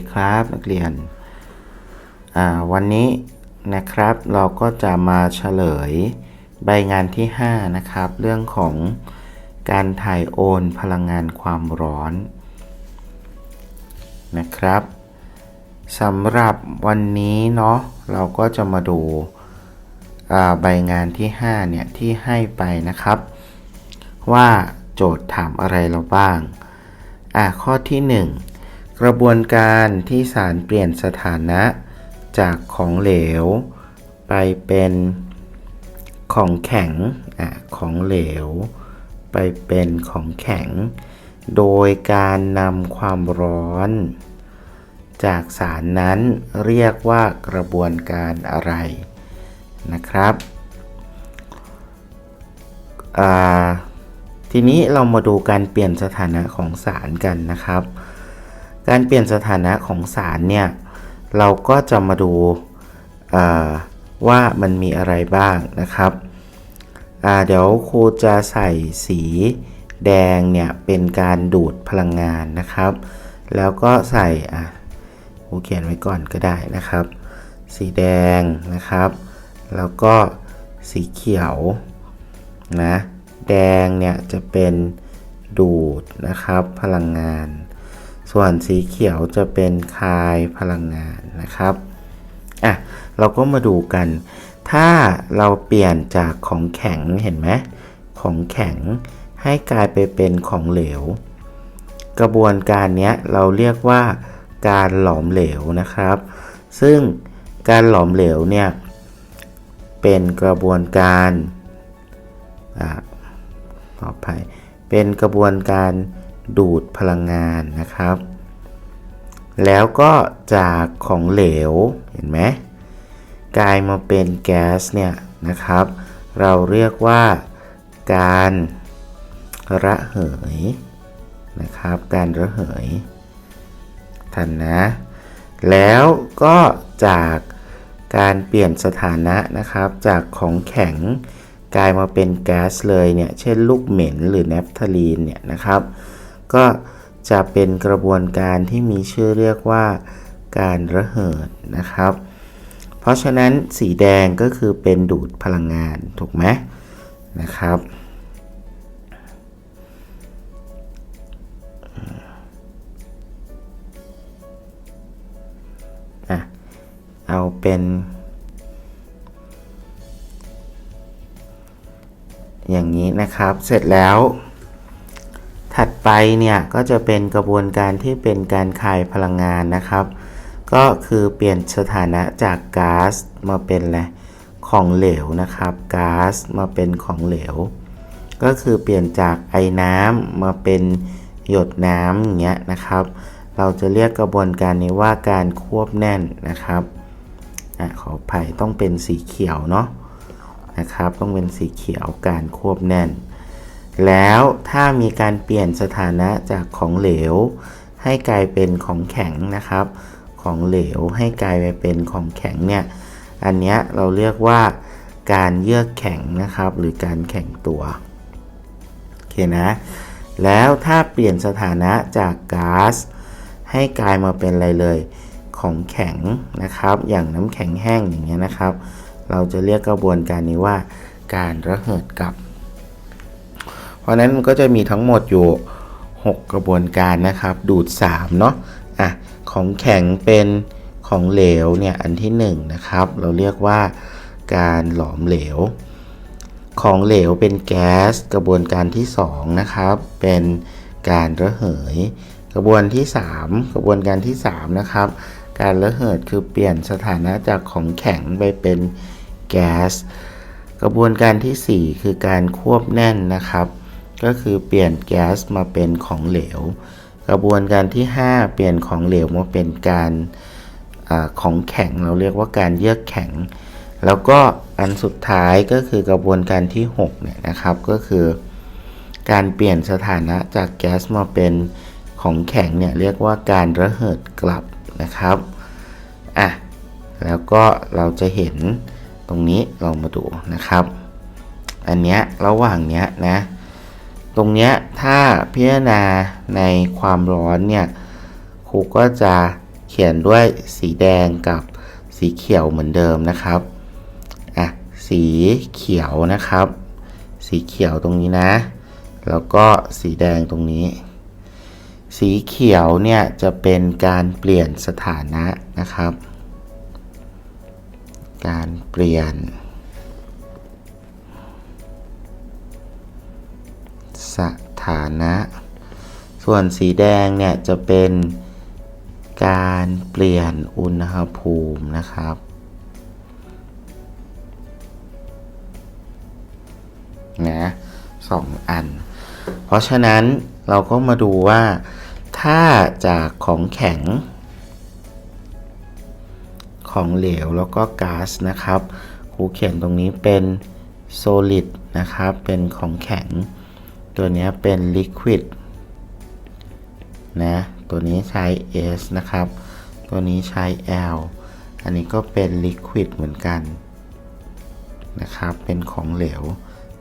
ดีครับนักเรียนอ่าวันนี้นะครับเราก็จะมาเฉลยใบงานที่ 5 นะครับ เรื่องของการถ่ายโอนพลังงานความร้อนนะครับสำหรับวันนี้เนาะเราก็จะมาดูอ่าใบงานที่ 5 เนี่ย ที่ให้ไปนะครับ ว่าโจทย์ถามอะไรเราบ้างอะข้อที่ 1 กระบวนการที่สารเปลี่ยนสถานะ จากของเหลว ไปเป็นของแข็งอของเหลว ไปเป็นของแข็ง โดยการนำความร้อน จากสารนั้นเรียกว่ากระบวนการอะไรนะครับทีนี้เรามาดูการเปลี่ยนสถานะของสารกันนะครับ การเปลี่ยนสถานะของสารเนี่ย เราก็จะมาดูว่ามันมีอะไรบ้างนะครับเดี๋ยวครูจะใส่สีแดงเนี่ย เป็นการดูดพลังงานนะครับ แล้วก็ใส่อะครูเขียนไว้ก่อนก็ได้นะครับ สีแดงนะครับ แล้วก็สีเขียวนะแดงเนี่ยจะเป็นดูดนะครับพลังงาน ส่วนสีเขียวจะเป็นคายพลังงานนะครับอะเราก็มาดูกัน ถ้าเราเปลี่ยนจากของแข็งเห็นไหมของแข็งให้กลายไปเป็นของเหลว กระบวนการนี้เราเรียกว่าการหลอมเหลวนะครับ ซึ่งการหลอมเหลวเนี่ยเป็นกระบวนการต่อไปเป็นกระบวนการ ดูดพลังงานนะครับ แล้วก็จากของเหลวเห็นไหมกลายมาเป็นแก๊สเนี่ยนะครับ เราเรียกว่าการระเหยนะครับ การระเหยทันนะ แล้วก็จากการเปลี่ยนสถานะนะครับ จากของแข็งกลายมาเป็นแก๊สเลยเนี่ย เช่นลูกเหม็นหรือแนฟทาลีนเนี่ยนะครับ ก็จะเป็นกระบวนการที่มีชื่อเรียกว่าการระเหิดนะครับ เพราะฉะนั้นสีแดงก็คือเป็นดูดพลังงานถูกไหมนะครับ เอาเป็น อย่างนี้นะครับ เสร็จแล้ว ถัดไปเนี่ยก็จะเป็นกระบวนการที่เป็นการคายพลังงานนะครับ ก็คือเปลี่ยนสถานะจากก๊าซมาเป็นอะไรของเหลวนะครับก๊าซมาเป็นของเหลว ก็คือเปลี่ยนจากไอ้น้ำมาเป็นหยดน้ำอย่างเงี้ยนะครับ เราจะเรียกกระบวนการนี้ว่าการควบแน่นนะครับอขออภัยต้องเป็นสีเขียวเนาะนะครับ ต้องเป็นสีเขียวการควบแน่น แล้วถ้ามีการเปลี่ยนสถานะจากของเหลว ให้กลายเป็นของแข็งนะครับ ของเหลวให้กลายไปเป็นของแข็งเนี่ย อันนี้เราเรียกว่าการเยือกแข็งนะครับ หรือการแข็งตัวโอเคนะ แล้วถ้าเปลี่ยนสถานะจากก๊าซให้กลายมาเป็นอะไรเลยของแข็งนะครับ อย่างน้ำแข็งแห้งอย่างเงี้ยนะครับ เราจะเรียกกระบวนการนี้ว่าการระเหิดกลับ เพราะนั้นมันก็จะมีทั้งหมดอยู่ 6 กระบวนการนะครับ ดูด 3 เนาะอะของแข็งเป็นของเหลวเนี่ยอันที่1นนะครับ เราเรียกว่าการหลอมเหลว ของเหลวเป็นแก๊สกระบวนการที่2นะครับ เป็นการระเหย กระบวนที่ 3 กระบวนการที่3นะครับ การระเหิดคือเปลี่ยนสถานะจากของแข็งไปเป็นแก๊สกระบวนการที่ 4 คือการควบแน่นนะครับ ก็คือเปลี่ยนแก๊สมาเป็นของเหลว กระบวนการที่ 5 เปลี่ยนของเหลวมาเป็นการอของแข็งเราเรียกว่าการเยือกแข็ง แล้วก็อันสุดท้ายก็คือกระบวนการที่6เนี่ยนะครับก็คือ การเปลี่ยนสถานะจากแก๊สมาเป็นของแข็งเนี่ยเรียกว่าการระเหิดกลับนะครับอะแล้วก็เราจะเห็นตรงนี้ลองมาดูนะครับ อันเนี้ยระหว่างเนี้ยนะ ตรงเนี้ยถ้าพิจารณาในความร้อนเนี่ยคครูก็จะเขียนด้วยสีแดงกับสีเขียวเหมือนเดิมนะครับอะสีเขียวนะครับ สีเขียวตรงนี้นะ แล้วก็สีแดงตรงนี้ สีเขียวเนี่ยจะเป็นการเปลี่ยนสถานะนะครับ การเปลี่ยน สถานะ ส่วนสีแดงเนี่ยจะเป็นการเปลี่ยนอุณหภูมินะครับ นะสองอัน เพราะฉะนั้นเราก็มาดูว่า ถ้าจากของแข็ง ของเหลวแล้วก็ก๊าซนะครับ ครูเขียนตรงนี้เป็น solid นะครับ เป็นของแข็ง ตัวนี้เป็น liquid นะ ตัวนี้ใช้ S นะครับ ตัวนี้ใช้ L อันนี้ก็เป็น liquid เหมือนกันนะครับ เป็นของเหลว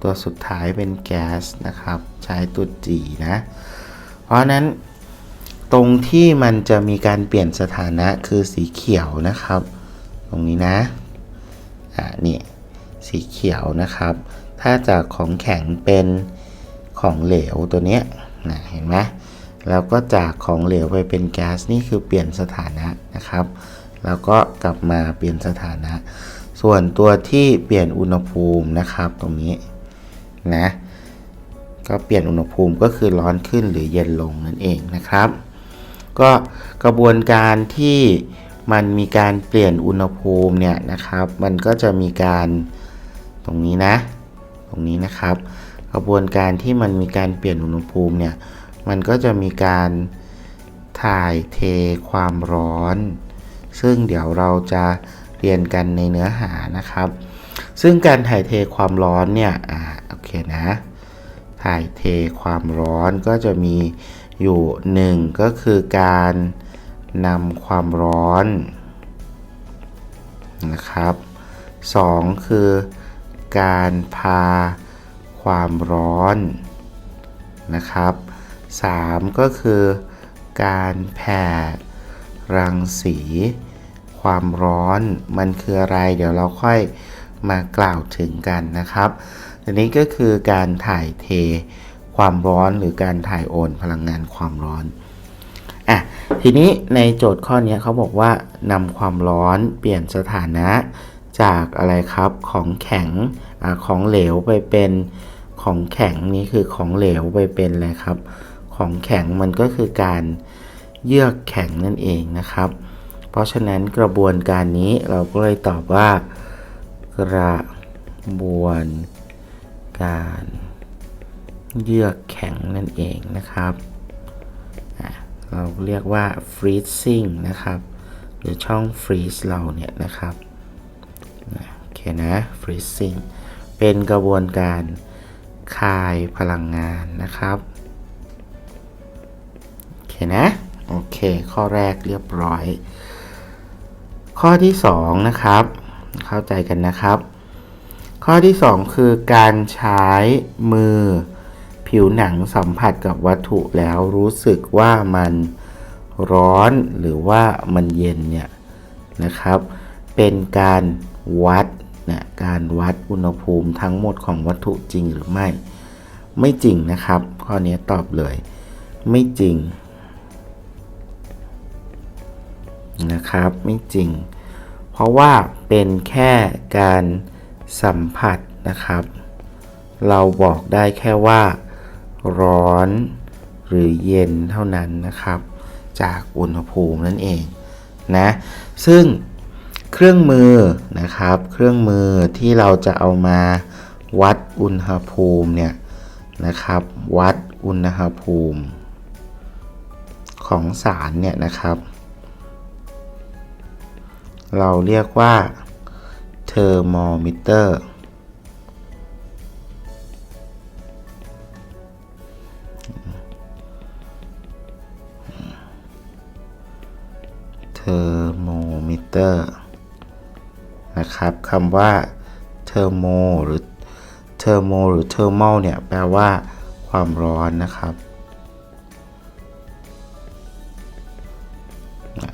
ตัวสุดท้ายเป็นแก๊สนะครับ ใช้ตัว G นะ เพราะนั้นตรงที่มันจะมีการเปลี่ยนสถานะคือสีเขียวนะครับ ตรงนี้นะ อ่านี่สีเขียวนะครับ ถ้าจากของแข็งเป็น ของเหลวตัวเนี้ยนะเห็นไหมแล้วก็จากของเหลวไปเป็นแก๊สนี่คือเปลี่ยนสถานะนะครับ แล้วก็กลับมาเปลี่ยนสถานะ ส่วนตัวที่เปลี่ยนอุณหภูมินะครับตรงนี้นะก็เปลี่ยนอุณหภูมิก็คือร้อนขึ้นหรือเย็นลงนั่นเองนะครับ ก็กระบวนการที่มันมีการเปลี่ยนอุณหภูมิเนี่ยนะครับ มันก็จะมีการตรงนี้นะ ตรงนี้นะครับ กระบวนการที่มันมีการเปลี่ยนอุณหภูมิเนี่ย มันก็จะมีการถ่ายเทความร้อน ซึ่งเดี๋ยวเราจะเรียนกันในเนื้อหานะครับ ซึ่งการถ่ายเทความร้อนเนี่ย อ่า โอเคนะ ถ่ายเทความร้อนก็จะมีอยู่หนึ่งก็คือการนำความร้อนนะครับสองคือการพา ความร้อนนะครับสามก็คือการแผ่รังสี ความร้อนมันคืออะไร เดี๋ยวเราค่อยมากล่าวถึงกันนะครับอันนี้ก็คือการถ่ายเทความร้อนหรือการถ่ายโอนพลังงานความร้อนอะทีนี้ในโจทย์ข้อนี้เขาบอกว่านำความร้อนเปลี่ยนสถานะจากอะไรครับของแข็งอของเหลวไปเป็น ของแข็งนี่คือของเหลวไปเป็นอะไรครับ ของแข็งมันก็คือการเยือกแข็งนั่นเองนะครับ เพราะฉะนั้นกระบวนการนี้เราก็เลยตอบว่า กระบวนการเยือกแข็งนั่นเองนะครับ เราเรียกว่า freezing นะครับ หรือช่อง freeze เราเนี่ยนะครับ โอเคนะ freezing เป็นกระบวนการ คายพลังงานนะครับ โอเคนะ โอเค ข้อแรกเรียบร้อย ข้อที่ 2 นะครับ เข้าใจกันนะครับ ข้อที่ 2 คือการใช้มือผิวหนังสัมผัสกับวัตถุแล้วรู้สึกว่ามันร้อนหรือว่ามันเย็นเนี่ยนะครับ เป็นการวัด นะการวัดอุณหภูมิทั้งหมดของวัตถุจริงหรือไม่ ไม่จริงนะครับ ข้อนี้ตอบเลย ไม่จริงนะครับไม่จริง เพราะว่าเป็นแค่การสัมผัสนะครับ เราบอกได้แค่ว่า ร้อนหรือเย็นเท่านั้นนะครับ จากอุณหภูมินั่นเองนะซึ่ง เครื่องมือนะครับ เครื่องมือที่เราจะเอามาวัดอุณหภูมิเนี่ยนะครับ วัดอุณหภูมิ ของสารเนี่ยนะครับ เราเรียกว่าเทอร์โมมิเตอร์เทอร์โมมิเตอร์ นะครับคำว่าเทอร์โมหรือเทอร์โมหรือเทอร์มลเนี่ยแปลว่า ความร้อนนะครับ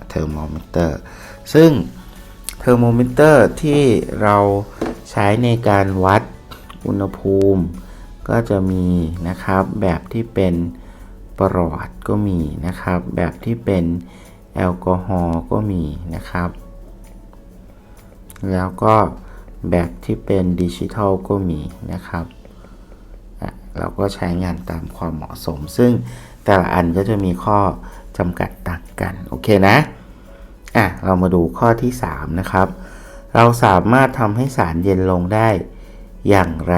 เทอร์โมมิเตอร์ซึ่งเทอร์โมมิเตอร์ที่เราใช้ในการวัดอุณหภูมิ ก็จะมีนะครับ แบบที่เป็นปลอดก็มีนะครับ แบบที่เป็นแอลกอฮอล์ก็มีนะครับ แล้วก็แบบที่เป็นดิจิทัลก็มีนะครับเราก็ใช้งานตามความเหมาะสม ซึ่งแต่ละอันก็จะมีข้อจำกัดต่างกัน โอเคนะอะเรามาดูข้อที่ 3 นะครับ เราสามารถทำให้สารเย็นลงได้อย่างไร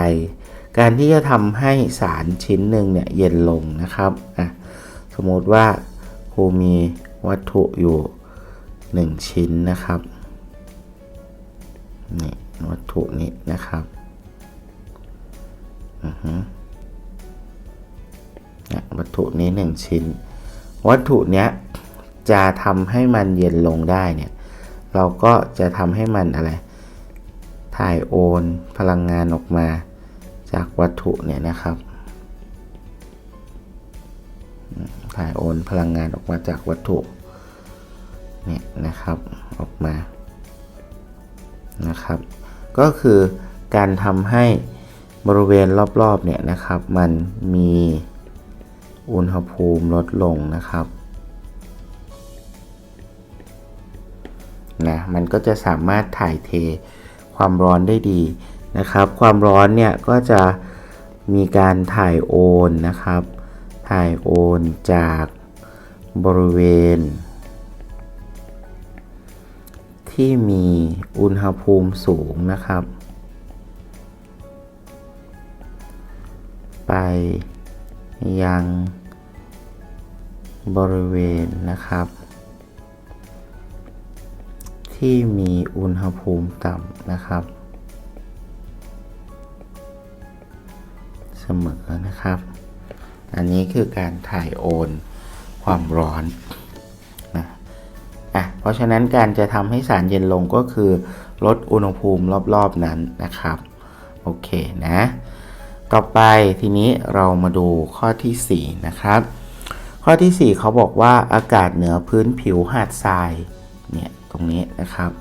การที่จะทำให้สารชิ้นหนึ่งเนี่ยเย็นลงนะครับอะสมมติว่าครูมีวัตถุอยู่ 1 ชิ้นนะครับ นี่วัตถุนี้นะครับอือฮึวัตถุนี้1ชิ้น วัตถุเนี้ยจะทำให้มันเย็นลงได้เนี่ย เราก็จะทำให้มันอะไร ถ่ายโอนพลังงานออกมาจากวัตถุเนี่ยนะครับ ถ่ายโอนพลังงานออกมาจากวัตถุเนี่ยนะครับออกมา นะครับ ก็คือการทำให้บริเวณรอบๆเนี่ยนะครับมันมีอุณหภูมิลดลงนะครับนะมันก็จะสามารถถ่ายเทความร้อนได้ดีนะครับ ความร้อนเนี่ยก็จะมีการถ่ายโอนนะครับ ถ่ายโอนจากบริเวณ ที่มีอุณหภูมิสูงนะครับ ไปยังบริเวณนะครับ ที่มีอุณหภูมิต่ำนะครับ เสมอนะครับ อันนี้คือการถ่ายโอนความร้อน อะเพราะฉะนั้นการจะทำให้สารเย็นลงก็คือ ลดอุณหภูมิรอบๆนั้นนะครับโอเคนะต่อไปทีนี้เรามาดูข้อที่ 4 นะครับ ข้อที่ 4 เขาบอกว่าอากาศเหนือพื้นผิวหาดทรายเนี่ยตรงนี้นะครับ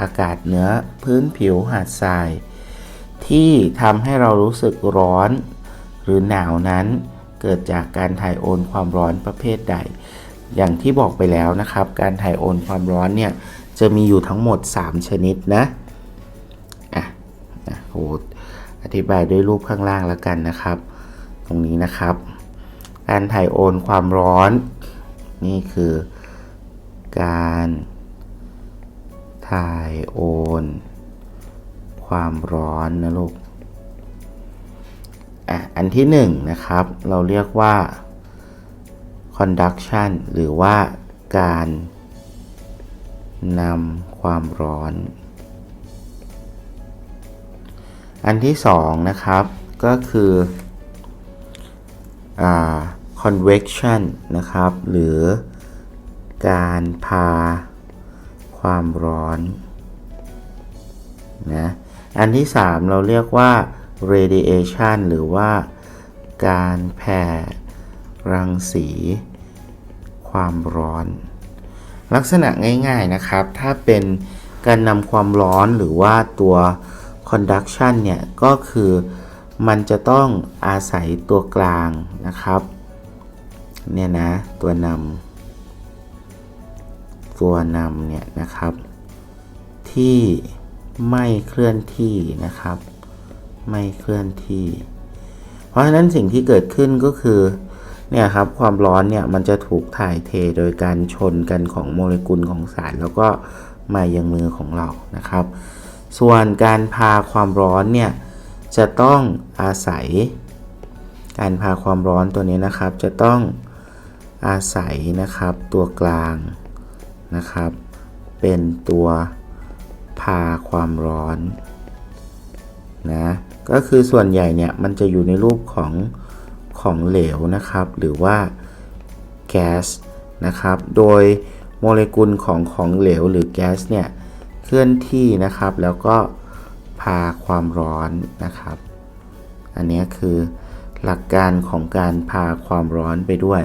อากาศเหนือพื้นผิวหาดทราย ที่ทำให้เรารู้สึกร้อนหรือหนาวนั้น เกิดจากการถ่ายโอนความร้อนประเภทใด อย่างที่บอกไปแล้วนะครับ การถ่ายโอนความร้อนเนี่ยจะมีอยู่ทั้งหมด 3 ชนิดนะอะนะโหอธิบายด้วยรูปข้างล่างแล้วกันนะครับ ตรงนี้นะครับ การถ่ายโอนความร้อน นี่คือการถ่ายโอน ความร้อนนะลูกอะอันที่หนึ่งนะครับ เราเรียกว่า conduction หรือว่าการนำความร้อน อันที่สองนะครับก็คืออ convection นะครับ หรือการพาความร้อนนะอันที่ 3 เราเรียกว่า radiation หรือว่าการแผ่ รังสี ความร้อน ลักษณะง่ายๆนะครับ ถ้าเป็นการนำความร้อนหรือว่าตัว conduction เนี่ย ก็คือมันจะต้องอาศัยตัวกลางนะครับ เนี่ยนะ ตัวนำตัวนำเนี่ยนะครับ ที่ไม่เคลื่อนที่นะครับ ไม่เคลื่อนที่ เพราะฉะนั้นสิ่งที่เกิดขึ้นก็คือ เนี่ยครับความร้อนเนี่ยมันจะถูกถ่ายเทโดยการชนกันของโมเลกุลของสาร แล้วก็มายังมือของเรานะครับ ส่วนการพาความร้อนเนี่ยจะต้องอาศัย การพาความร้อนตัวนี้นะครับ จะต้องอาศัยนะครับตัวกลางนะครับ เป็นตัวพาความร้อนนะก็คือส่วนใหญ่เนี่ยมันจะอยู่ในรูปของ ของเหลวนะครับ หรือว่าแก๊สนะครับ โดยโมเลกุลของของเหลวหรือแก๊สเนี่ยเคลื่อนที่นะครับ แล้วก็พาความร้อนนะครับ อันนี้คือหลักการของการพาความร้อนไปด้วย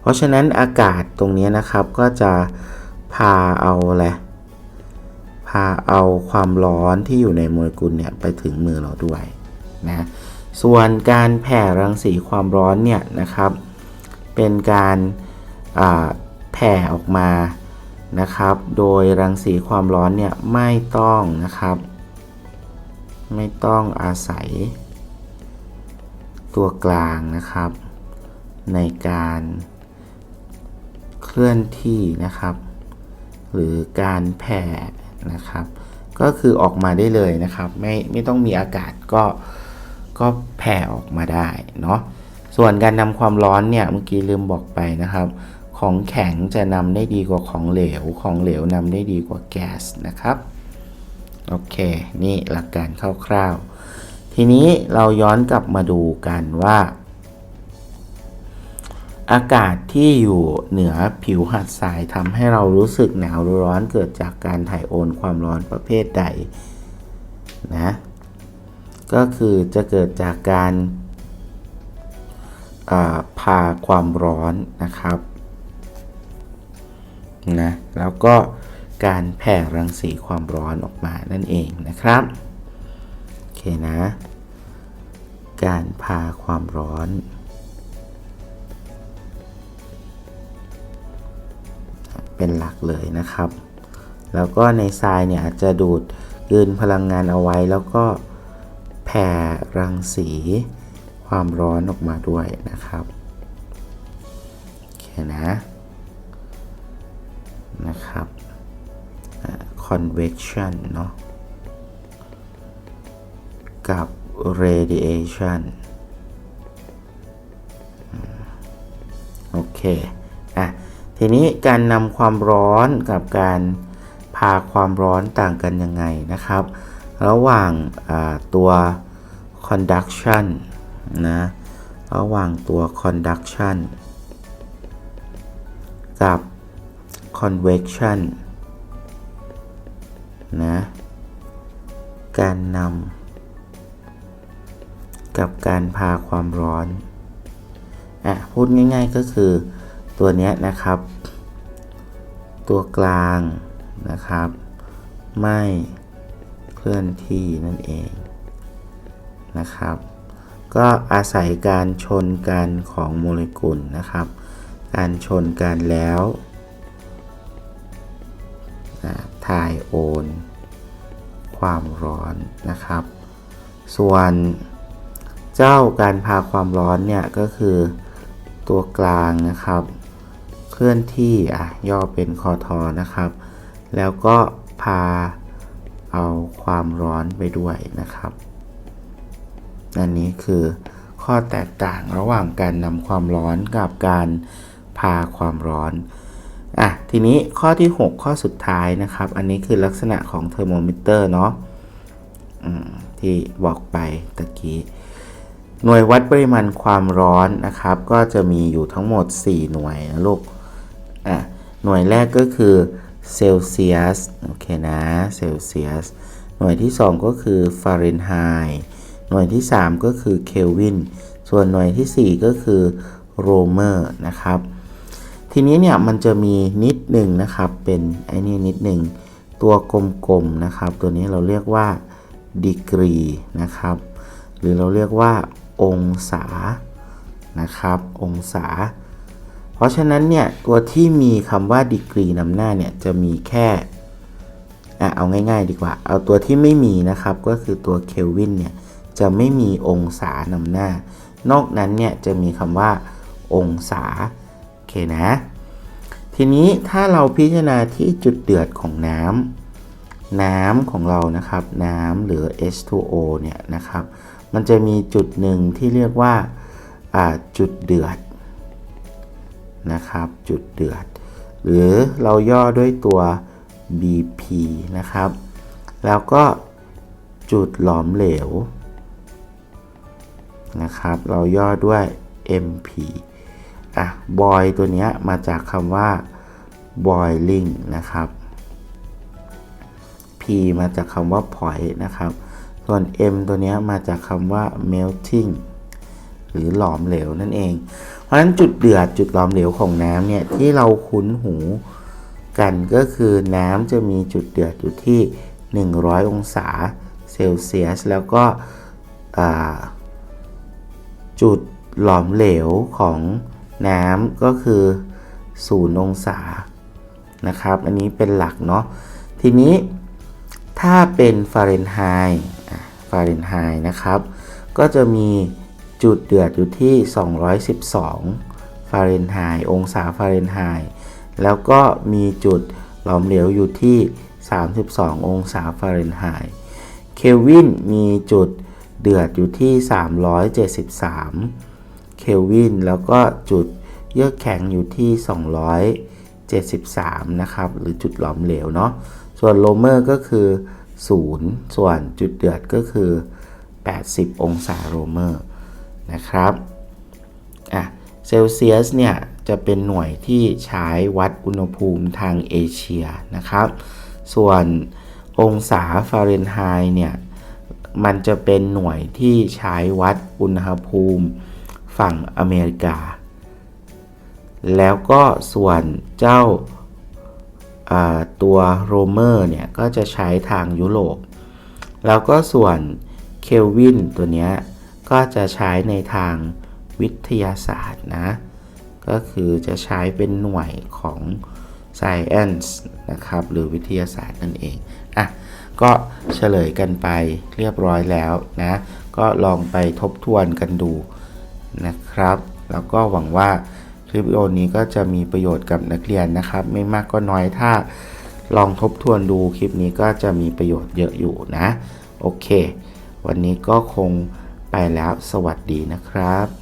เพราะฉะนั้นอากาศตรงนี้นะครับก็จะพาเอาอะไรพาเอาความร้อนที่อยู่ในโมเลกุลเนี่ยไปถึงมือเราด้วยนะ ส่วนการแผ่รังสีความร้อนเนี่ยนะครับ เป็นการาแผ่ออกมานะครับ โดยรังสีความร้อนเนี่ยไม่ต้องนะครับ ไม่ต้องอาศัย ตัวกลางนะครับ ในการเคลื่อนที่นะครับ หรือการแผ่นะครับ ก็คือออกมาได้เลยนะครับ ไม่ไม่ต้องมีอากาศก็ ก็แผ่ออกมาได้เนาะส่วนการนำความร้อนเนี่ยเมื่อกี้ลืมบอกไปนะครับ ของแข็งจะนำได้ดีกว่าของเหลว ของเหลวนำได้ดีกว่าแก๊สนะครับโอเค นี่หลักการคร่าวๆ ทีนี้เราย้อนกลับมาดูกันว่า อากาศที่อยู่เหนือผิวหัดทรายทำให้เรารู้สึกหนาวหรือร้อนเกิดจากการถ่ายโอนความร้อนประเภทใดนะ ก็คือจะเกิดจากการาพาความร้อนนะครับนะแล้วก็การแผ่รังสีความร้อนออกมานั่นเองนะครับโอเคนะ การพาความร้อนเป็นหลักเลยนะครับ แล้วก็ในทรายเนี่ยอาจจะดูดกลืนพลังงานเอาไว้แล้วก็ ผ่รังสี ความร้อนออกมาด้วยนะครับโอเคนะนะครับ convection เนาะกับ radiation โอเคอะทีนี้การนำความร้อนกับการพาความร้อนต่างกันยังไงนะครับ ระหว่างตัว conduction นะระหว่างตัว conduction กับ convection นะการนำกับการพาความร้อนอะพูดง่ายๆก็คือตัวเนี้ยนะครับ ตัวกลางนะครับ ไม่เคลื่อนที่นั่นเอง นะครับ ก็อาศัยการชนกันของโมเลกุลนะครับ การชนกันแล้วอ่าถ่ายโอน ความร้อนนะครับ ส่วนเจ้าการพาความร้อนเนี่ยก็คือตัวกลางนะครับ เคลื่อนที่อะย่อเป็นคอทอนะครับ แล้วก็พาเอาความร้อนไปด้วยนะครับ อันนี้คือข้อแตกต่างระหว่างการนำความร้อนกับการพาความร้อนอะทีนี้ข้อที่ 6 ข้อสุดท้ายนะครับ อันนี้คือลักษณะของเทอร์โมมิเตอร์เนาะอืมที่บอกไปตะกี้หน่วยวัดปริมาณความร้อนนะครับ ก็จะมีอยู่ทั้งหมด 4 หน่วยนะลูกอะหน่วยแรกก็คือเซลเซียสโอเคนะเซลเซียสหน่วยที่ 2 ก็คือฟาเรนไฮต์ หน่วยที่ 3 ก็คือเคลวิน ส่วนหน่วยทีสี่ 4 ก็คือโรเมอร์นะครับ ทีนี้เนี่ยมันจะมีนิดหนึ่งนะครับเป็นไอ้นี่นิดหนึ่งตัวกลมๆนะครับ ตัวนี้เราเรียกว่าดีกรีนะครับ หรือเราเรียกว่าองศานะครับ องศา เพราะฉะนั้นเนี่ยตัวที่มีคำว่าดีกรีนำหน้าเนี่ยจะมีแค่อะเอาง่าย ๆ ดีกว่า เอาตัวที่ไม่มีนะครับก็คือตัวเคลวินเนี่ย จะไม่มีองศานำหน้า นอกนั้นเนี่ยจะมีคำว่า องศาโอเคนะ ทีนี้ถ้าเราพิจารณาที่จุดเดือดของน้ำน้ำของเรานะครับ น้ำหรือ H2O เนี่ยนะครับ มันจะมีจุดหนึ่งที่เรียกว่าอ่าจุดเดือดนะครับ จุดเดือด หรือเราย่อด้วยตัว BP นะครับ แล้วก็จุดหลอมเหลว นะครับ เราย่อด้วย MP อะบอยตัวนี้มาจากคำว่า boiling นะครับ P มาจากคำว่า point นะครับ ส่วน M ตัวนี้มาจากคำว่า melting หรือหลอมเหลวนั่นเอง เพราะฉะนั้นจุดเดือดจุดหลอมเหลวของน้ำเนี่ยที่เราคุ้นหูกันก็คือน้ำจะมีจุดเดือดอยู่ที่ 100 องศาเซลเซียส แล้วก็อ่า จุดหลอมเหลวของน้ำก็คือ0องศานะครับ อันนี้เป็นหลักเนาะทีนี้ถ้าเป็นฟาเรนไฮต์ฟาเรนไฮต์นะครับ ก็จะมีจุดเดือดอยู่ที่ 212 ฟาเรนไฮต์องศาฟาเรนไฮต์แล้วก็มีจุดหลอมเหลวอยู่ที่ 32 องศาฟาเรนไฮต์ เคลวินมีจุด เดือดอยู่ที่ 373 เคลวิน แล้วก็จุดเยือกแข็งอยู่ที่ 273 นะครับ หรือจุดหลอมเหลวเนาะ ส่วนโลเมอร์ก็คือ 0 ส่วนจุดเดือดก็คือ 80 องศาโลเมอร์นะครับอะเซลเซียสเนี่ยจะเป็นหน่วยที่ใช้วัดอุณหภูมิทางเอเชียนะครับ ส่วนองศาฟาเรนไฮต์เนี่ย มันจะเป็นหน่วยที่ใช้วัดอุณหภูมิฝั่งอเมริกา แล้วก็ส่วนเจ้าาตัวโรเมอร์เนี่ย ก็จะใช้ทางยุโรป แล้วก็ส่วนเคลวินตัวเนี้ยก็จะใช้ในทางวิทยาศาสตร์นะ ก็คือจะใช้เป็นหน่วยของ science นะครับ หรือวิทยาศาสตร์นั่นเอง อะ ก็เฉลยกันไปเรียบร้อยแล้วนะ ก็ลองไปทบทวนกันดูนะครับ แล้วก็หวังว่าคลิปวิดีโอนี้ก็จะมีประโยชน์กับนักเรียนนะครับ ไม่มากก็น้อยถ้าลองทบทวนดูคลิปนี้ก็จะมีประโยชน์เยอะอยู่นะ โอเค วันนี้ก็คงไปแล้วสวัสดีนะครับ